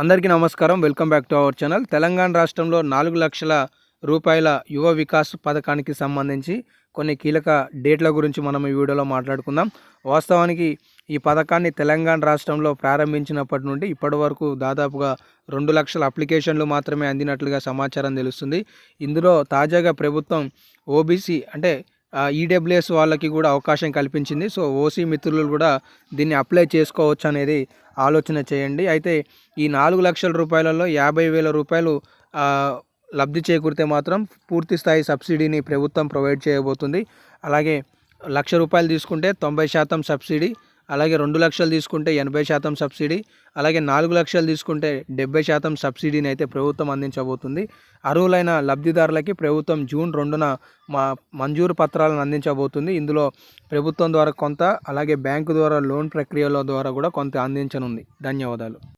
అందరికీ నమస్కారం. Welcome back to our channel. Telangana రాష్ట్రంలో నాలుగు లక్షల రూపాయల యువ వికాస్ పథకానికి సంబంధించి కొన్ని కీలక డేట్ల గురించి మనం ఈ వీడియోలో మాట్లాడుకుందాం. వాస్తవానికి ఈ పథకాన్ని తెలంగాణ రాష్ట్రంలో ప్రారంభించినప్పటి నుండి ఇప్పటి వరకు దాదాపుగా రెండు లక్షల అప్లికేషన్లు మాత్రమే అందినట్లుగా సమాచారం తెలుస్తుంది. ఇందులో తాజాగా ప్రభుత్వం ఓబీసీ అంటే ఈడబ్ల్యూఎస్ వాళ్ళకి కూడా అవకాశం కల్పించింది. సో ఓసీ మిత్రులు కూడా దీన్ని అప్లై చేసుకోవచ్చు అనేది ఆలోచన చేయండి. అయితే ఈ నాలుగు లక్షల రూపాయలలో యాభై వేల రూపాయలు లబ్ధి చేకూరితే మాత్రం పూర్తి స్థాయి సబ్సిడీని ప్రభుత్వం ప్రొవైడ్ చేయబోతుంది. అలాగే లక్ష రూపాయలు తీసుకుంటే తొంభై శాతం సబ్సిడీ అలాగే రెండు లక్షలు తీసుకుంటే ఎనభై శాతం సబ్సిడీ అలాగే నాలుగు లక్షలు తీసుకుంటే డెబ్బై శాతం సబ్సిడీని అయితే ప్రభుత్వం అందించబోతుంది. అర్హులైన లబ్ధిదారులకి ప్రభుత్వం జూన్ రెండున మా మంజూరు పత్రాలను అందించబోతుంది. ఇందులో ప్రభుత్వం ద్వారా కొంత అలాగే బ్యాంకు ద్వారా లోన్ ప్రక్రియల ద్వారా కూడా కొంత అందించనుంది. ధన్యవాదాలు.